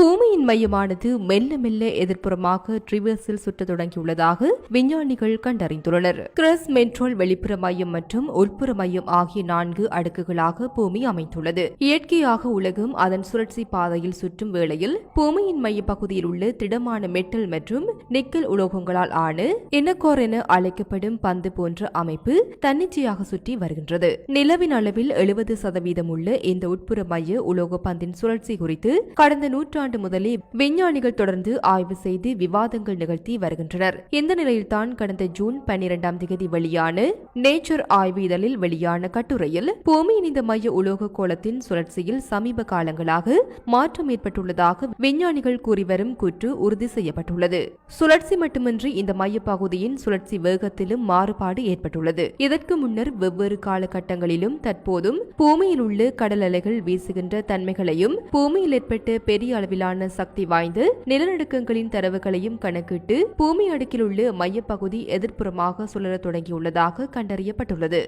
பூமியின் மையமானது மெல்ல மெல்ல எதிர்ப்புறமாக ட்ரிவர்ஸில் சுற்றத் தொடங்கியுள்ளதாக விஞ்ஞானிகள் கண்டறிந்துள்ளனர். கிரஸ் மென்ட்ரோல் வெளிப்புற மையம் மற்றும் உட்புற மையம் ஆகிய நான்கு அடுக்குகளாக பூமி அமைந்துள்ளது. இயற்கையாக உலகம் அதன் சுழற்சி பாதையில் சுற்றும் வேளையில் பூமியின் மைய பகுதியில் உள்ள திடமான மெட்டல் மற்றும் நிக்கல் உலோகங்களால் ஆன இனக்கோர் என அழைக்கப்படும் பந்து போன்ற அமைப்பு தன்னிச்சையாக சுற்றி வருகின்றது. நிலவின் அளவில் எழுபது சதவீதம் உள்ள இந்த உட்புற மைய உலோக பந்தின் சுழற்சி குறித்து கடந்த நூற்றாண்டு முதலே விஞ்ஞானிகள் தொடர்ந்து ஆய்வு செய்து விவாதங்கள் நிகழ்த்தி வருகின்றனர். இந்த நிலையில்தான் கடந்த ஜூன் பன்னிரெண்டாம் தேதி வெளியான நேச்சர் ஆய்வு இதழில் வெளியான கட்டுரையில் பூமியின் இந்த மைய உலோக கோலத்தின் சுழற்சியில் சமீப காலங்களாக மாற்றம் ஏற்பட்டுள்ளதாக விஞ்ஞானிகள் கூறி வரும் கூற்று உறுதி செய்யப்பட்டுள்ளது. சுழற்சி மட்டுமின்றி இந்த மையப்பகுதியின் சுழற்சி வேகத்திலும் மாறுபாடு ஏற்பட்டுள்ளது. இதற்கு முன்னர் வெவ்வேறு காலகட்டங்களிலும் தற்போதும் பூமியில் உள்ள கடல் அலைகள் வீசுகின்ற தன்மைகளையும் பூமியில் ஏற்பட்ட பெரிய அளவில் அளவிலான சக்தி வாய்ந்து நிலநடுக்கங்களின் தரவுகளையும் கணக்கிட்டு பூமி அடுக்கில் உள்ள மையப்பகுதி எதிர்ப்புறமாக சுழல தொடங்கியுள்ளதாக கண்டறியப்பட்டுள்ளது.